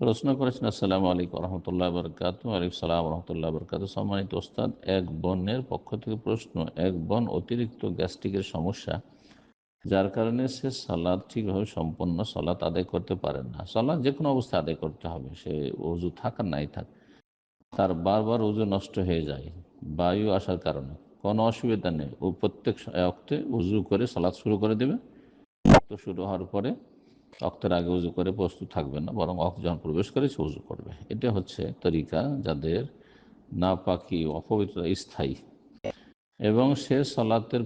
প্রশ্ন করেছেন, আসসালামু আলাইকুম রহমতুল্লাহ বরকাত সালাম রহমতুল্লাহ বরকাত সম্মানিত ওস্তাদ, এক বোনের পক্ষ থেকে প্রশ্ন, এক বোন অতিরিক্ত গ্যাস্ট্রিকের সমস্যা, যার কারণে সে সালাদ ঠিকভাবে সম্পন্ন সালাত আদায় করতে পারে না। সালাদ যে কোনো অবস্থায় আদায় করতে হবে, সে উজু থাক আর নাই থাক, তার বারবার উজু নষ্ট হয়ে যায় বায়ু আসার কারণে। কোনো অসুবিধা নেই, ও প্রত্যেক অক্তে উজু করে সালাদ শুরু করে দেবে। অক্ত শুরু হওয়ার পরে অক্তের আগে উজু করে প্রস্তুত থাকবে না, বরং অক্ত যখন প্রবেশ করে সে উজু করবে। এটা হচ্ছে তরিকা যাদের না পাকি অপবিত্র স্থায়ী। এবং সে সালাতের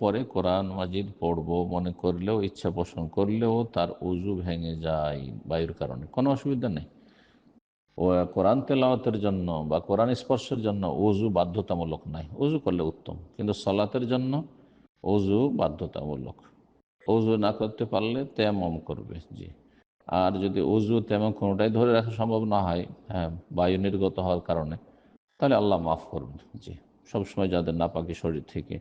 পরে কোরআন, মাজিদ পড়ব, মনে করলেও, ইচ্ছা পোষণ করলেও তার উজু ভেঙে যায় বায়ুর কারণে। কোনো অসুবিধা নেই। ও কোরআন তেলাওয়াতের জন্য বা কোরআন স্পর্শের জন্য উজু বাধ্যতামূলক নাই। উজু করলে উত্তম। কিন্তু সলাতের জন্য উজু বাধ্যতামূলক। উজু না করতে পারলে তেমম করবে, জি। আর যদি উজু তেমন কোনোটাই ধরে রাখা সম্ভব না হয় হ্যাঁ বায়ু নির্গত হওয়ার কারণে, তাহলে আল্লাহ মাফ করবেন জি। সবসময় যাদের নাপাকি শরীর থেকে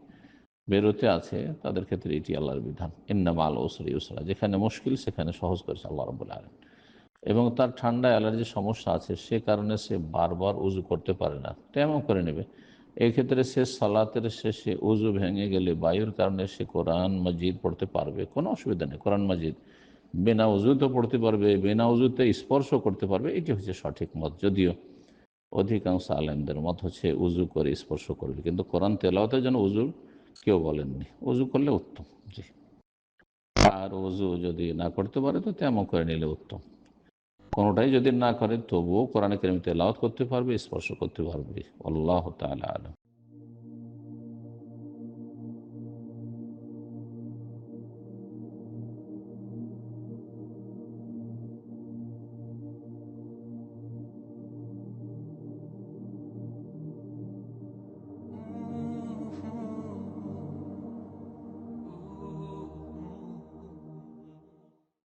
বেরোতে আছে, তাদের ক্ষেত্রে এটি আল্লাহর বিধান। ইন্নামা আল ওসরি উসরা, যেখানে মুশকিল সেখানে সহজ করেছে আল্লাহ রবুল আলম এবং তার ঠান্ডা অ্যালার্জির সমস্যা আছে, সে কারণে সে বারবার উজু করতে পারে না, তেমন করে নেবে। এই ক্ষেত্রে সে সালাতের শেষে উজু ভেঙে গেলে বায়ুর কারণে সে কোরআন মজিদ পড়তে পারবে, কোনো অসুবিধা নেই। কোরআন মজিদ বিনা উজুতে পড়তে পারবে, বিনা উজুতে স্পর্শ করতে পারবে, এটি হচ্ছে সঠিক মত। যদিও অধিকাংশ আলেমদের মত হচ্ছে উজু করে স্পর্শ করবে, কিন্তু কোরআন তেলাওয়াতের যেন উজু কেউ বলেননি। উজু করলে উত্তম, জি। আর উজু যদি না করতে পারে, তো তেমন করে নিলে উত্তম। কোনোটাই যদি না করে, তবুও কোরআন কেরিম তেলাওয়াত করতে পারবে, স্পর্শ করতে পারবে। আল্লাহ তালা আলম।